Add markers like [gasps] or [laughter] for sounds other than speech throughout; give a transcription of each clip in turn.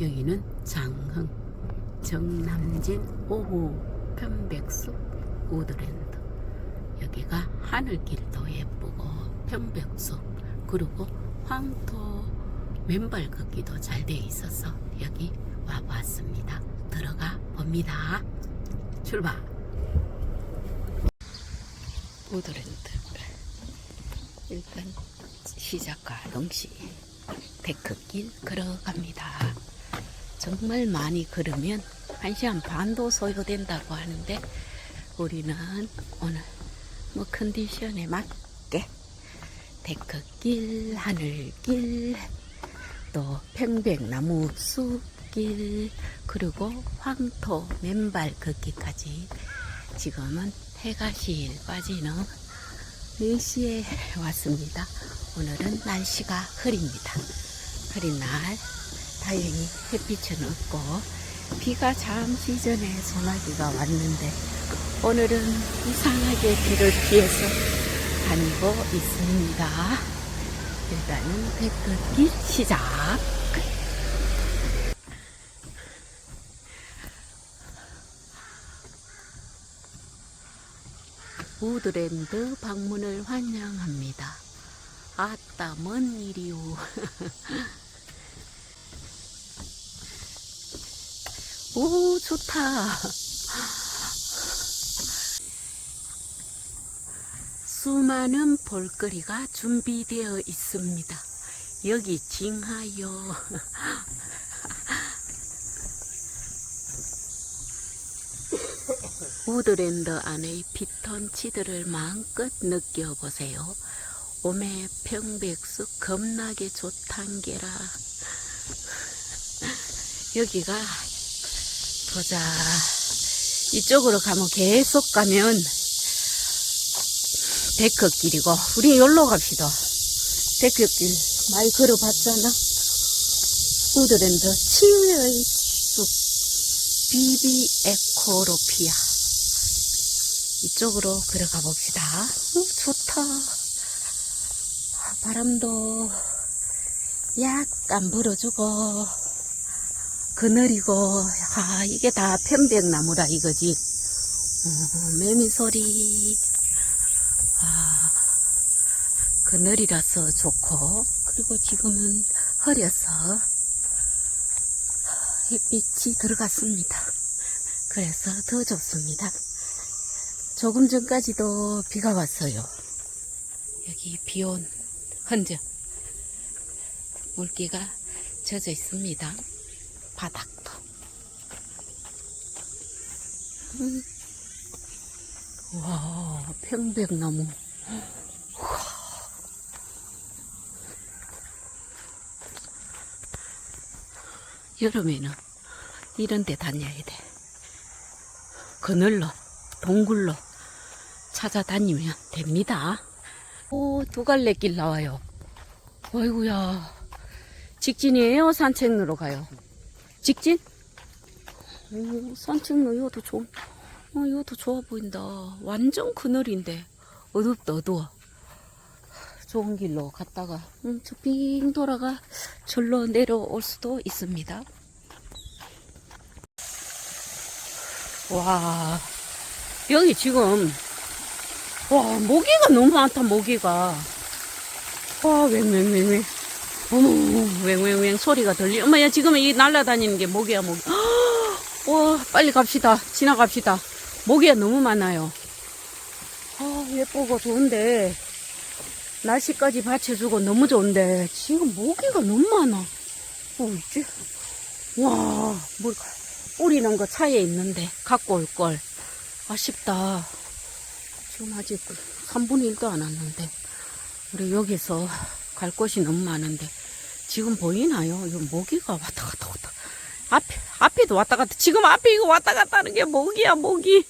여기는 장흥, 정남진, 오후, 편백숲, 우드랜드. 여기가 하늘길도 예쁘고 편백숲 그리고 황토 맨발 걷기도 잘 돼 있어서 여기 와봤습니다. 들어가 봅니다. 출발. 우드랜드. 일단 시작과 동시에 데크길 걸어갑니다. 정말 많이 걸으면 1시간 반도 소요된다고 하는데 우리는 오늘 뭐 컨디션에 맞게 데크길, 하늘길, 또 평백나무 숲길, 그리고 황토 맨발 걷기까지 지금은 해가 실 빠지는 4시에 왔습니다. 오늘은 날씨가 흐립니다. 흐린 날 다행히 햇빛은 없고 비가 잠시 전에 소나기가 왔는데 오늘은 이상하게 비를 피해서 다니고 있습니다. 일단은 백걷기 시작. 우드랜드 방문을 환영합니다. 아따 먼 일이오. [laughs] 오 좋다. 수많은 볼거리가 준비되어 있습니다. 여기 징하여 우드랜드 안의 피톤치드를 마음껏 느껴보세요. 오메 평백수 겁나게 좋단게라. 여기가 보자. 이쪽으로 가면 계속 가면 데크길이고 우리 여기로 갑시다. 데크길 많이 걸어봤잖아. 우드랜드 치유의 숲 비비 에코로피아 이쪽으로 걸어가 봅시다. 어, 좋다. 바람도 약간 불어주고 그늘이고 아 이게 다 편백나무라 이거지. 어, 매미 소리 아, 그늘이라서 좋고 그리고 지금은 흐려서 햇빛이 들어갔습니다. 그래서 더 좋습니다. 조금 전까지도 비가 왔어요. 여기 비온 흔적 물기가 젖어 있습니다. 바닥도. 음. 와, 평백나무. 여름에는 이런 데 다녀야 돼. 그늘로, 동굴로 찾아다니면 됩니다. 오, 두 갈래 길 나와요. 어이구야. 직진이에요? 산책로로 가요? 직진? 오, 산책로 이것도 좋, 어, 이것도 좋아 보인다. 완전 그늘인데. 어둡다, 어두워. 좋은 길로 갔다가, 음, 저빙 돌아가 절로 내려올 수도 있습니다. 와, 여기 지금, 와, 모기가 너무 많다, 모기가. 와, 웽웽웽웽. 어머, 웽웽웽 소리가 들리. 엄마야, 지금 이 날아다니는 게 모기야, 모기. 와, 빨리 갑시다. 지나갑시다. 모기가 너무 많아요. 아, 예쁘고 좋은데, 날씨까지 받쳐주고 너무 좋은데, 지금 모기가 너무 많아. 어, 있지? 와, 뭘, 뿌리는 거 차에 있는데, 갖고 올 걸. 아쉽다. 지금 아직 3분의 1도 안 왔는데, 우리 여기서 갈 곳이 너무 많은데, 지금 보이나요? 이 모기가 왔다 갔다 왔다. 앞에, 앞에도 왔다 갔다. 지금 앞에 이거 왔다 갔다 하는 게 모기야, 모기.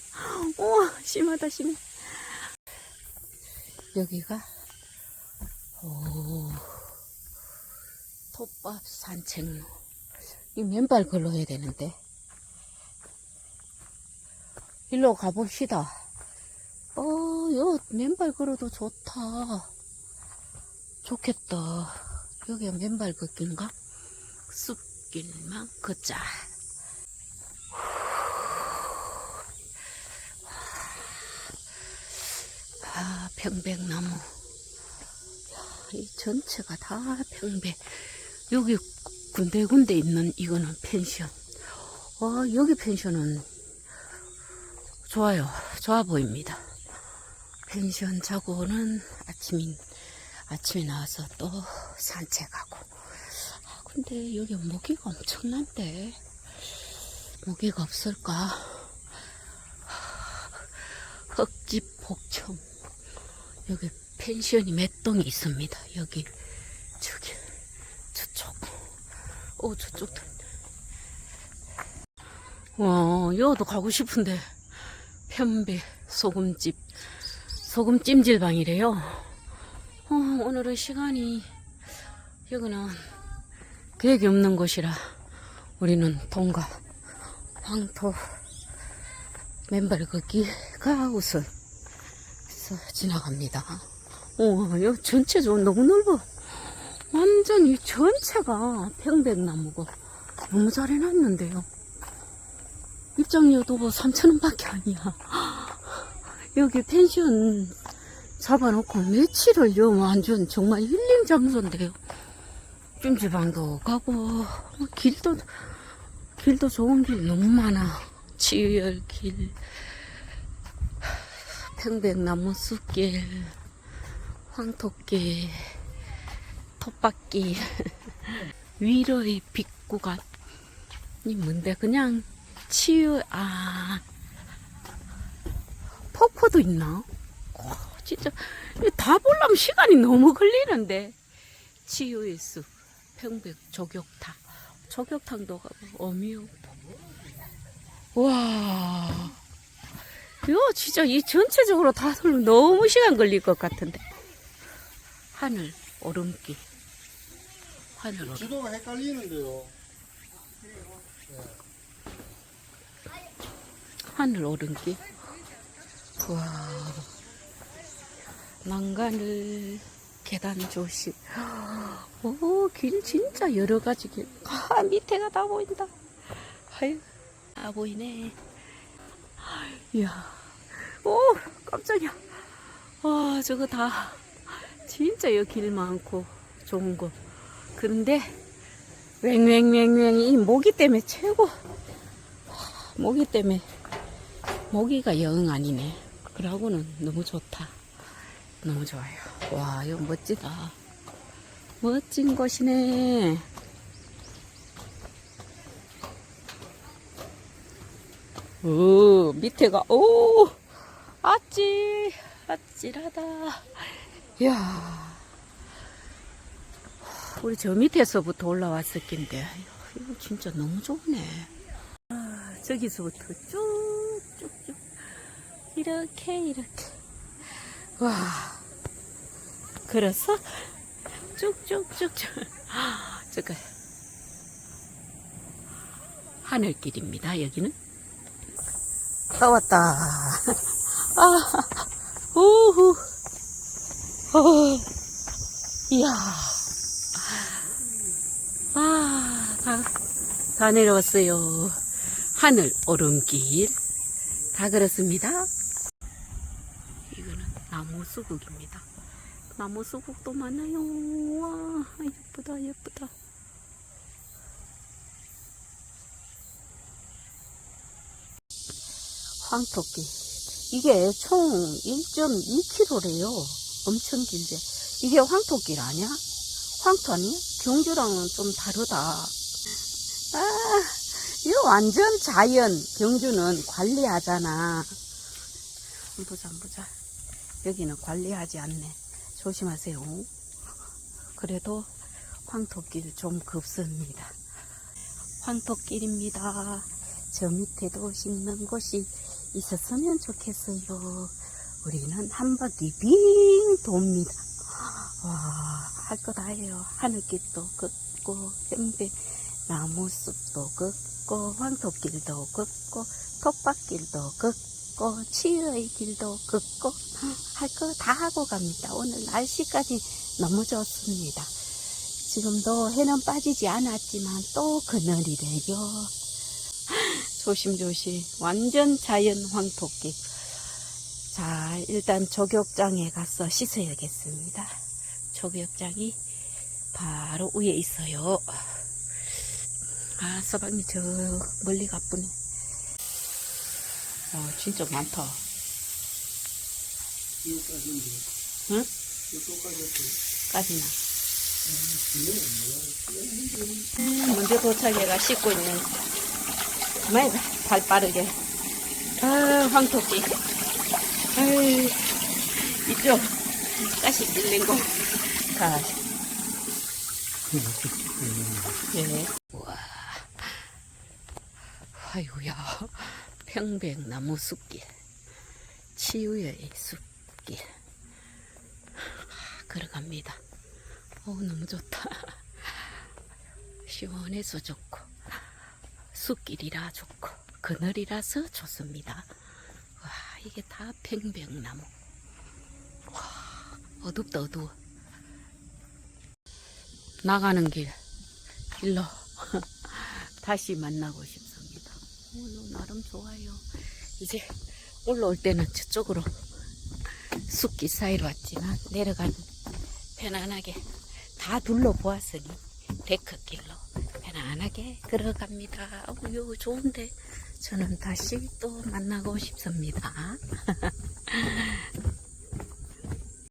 우와, 심하다, 심해. 여기가, 오, 톱밥 산책로. 이 맨발 걸어야 되는데. 일로 가봅시다. 어, 요 맨발 걸어도 좋다. 좋겠다. 여기가 맨발 걷기인가? 숲 숲길만 걷자. 아, 평백나무. 야, 이 전체가 다 평백. 여기 군데군데 있는 이거는 펜션. 와, 여기 펜션은 좋아요. 좋아 보입니다. 펜션 자고는 아침인, 아침에 나와서 또 산책하고. 아, 근데 여기 모기가 엄청난데. 모기가 없을까? 흙집 복층. 여기 펜션이 몇 동이 있습니다. 여기, 저기, 저쪽. 오, 저쪽도. 와, 여기도 가고 싶은데. 편배 소금집. 소금 찜질방이래요. 어, 오늘은 시간이, 여기는 계획이 없는 곳이라 우리는 동가, 황토, 맨발 걷기가 우선 지나갑니다. 오, 여기 전체적으로 너무 넓어. 완전히 전체가 평백나무고 너무 잘 해놨는데요. 입장료도 3,000원밖에 아니야. [laughs] 여기 펜션 잡아놓고 며칠을요, 완전 정말 힐링 장소인데요. 찜질방도 가고, 뭐 길도, 길도 좋은 길 너무 많아. 치유열길, 평백나무 숲길, 황토길, 텃밭길, [laughs] 위로의 빛구간이 뭔데, 그냥 치유, 아, 폭포도 있나? 와, 진짜, 다 보려면 시간이 너무 걸리는데. 치유의 숲, 평백, 조격탕. 조격탕도 가고, 어미오포. 와. 이거 진짜 이 전체적으로 다 돌면 너무 시간 걸릴 것 같은데. 하늘, 오름길. 하늘, 오름. 지도가 헷갈리는데요. 하늘 오른길. 와. 난간을 계단 조심. 오, 길 진짜 여러 가지 길. 아, 밑에가 다 보인다. 아유, 아 보이네. 이야. 오, 깜짝이야. 와, 저거 다 진짜 여기 길 많고 좋은 거. 그런데 웽웽웽웽 이 모기 때문에 최고. 모기 때문에 모기가 영 아니네. 그러고는 너무 좋다. 너무 좋아요. 와, 이거 멋지다. 멋진 곳이네. 오, 밑에가, 오, 아찔, 아찔하다. 이야. 우리 저 밑에서부터 올라왔을 낀데, 이거 진짜 너무 좋네. 아, 저기서부터 쭉 쭉 쭉. 이렇게, 이렇게. 와. 그래서 쭉쭉쭉쭉. [gasps] 저거. 하늘길입니다, 여기는. 다 왔다. [laughs] 아, 우후. 어, 이야. 아, 다, 다 내려왔어요. 하늘 오름길. 다 그렇습니다. 이거는 나무 수국입니다. 나무 수국도 많아요. 와, 예쁘다, 예쁘다. 황토끼. 이게 총 1.2km래요. 엄청 길지. 이게 황토길 아니야? 황토 아니야? 경주랑은 좀 다르다. 아, 이거 완전 자연. 경주는 관리하잖아. 보자, 보자. 여기는 관리하지 않네. 조심하세요. 그래도 황토길 좀 급습니다. 황토길입니다. 저 밑에도 씻는 곳이 있었으면 좋겠어요. 우리는 한 바퀴 빙 돕니다. 와, 할 거 다 해요. 하늘길도 걷고, 현배 나무숲도 걷고, 황토길도 걷고, 텃밭길도 걷고, 치유의 길도 걷고, 할 거 다 하고 갑니다. 오늘 날씨까지 너무 좋습니다. 지금도 해는 빠지지 않았지만 또 그늘이래요. 조심조심. 완전 자연 황토끼. 자, 일단 조격장에 가서 씻어야겠습니다. 조격장이 바로 위에 있어요. 아, 서방이 저 멀리 가쁘네. 아, 진짜 많다. 응? 까지나. 음, 먼저 도착해가 씻고 있는. 정말 발 빠르게. 아, 황토끼. 아유, 이쪽. 가시 밀린 거. 가. 예. 우와. 아이고야. 평백 나무 숲길. 치유의 숲길. 아, 걸어갑니다. 어 너무 좋다. [laughs] 시원해서 좋고, 숲길이라 좋고, 그늘이라서 좋습니다. 와, 이게 다 평백나무. 와, 어둡다, 어두워. 나가는 길, 길로 [laughs] 다시 만나고 싶습니다. 오늘 나름 좋아요. 이제 올라올 때는 저쪽으로 숲길 사이로 왔지만 내려가는 편안하게 다 둘러보았으니 데크길로 편안하게 걸어갑니다. 어우, 요 좋은데 저는 다시 또 만나고 싶습니다. [laughs]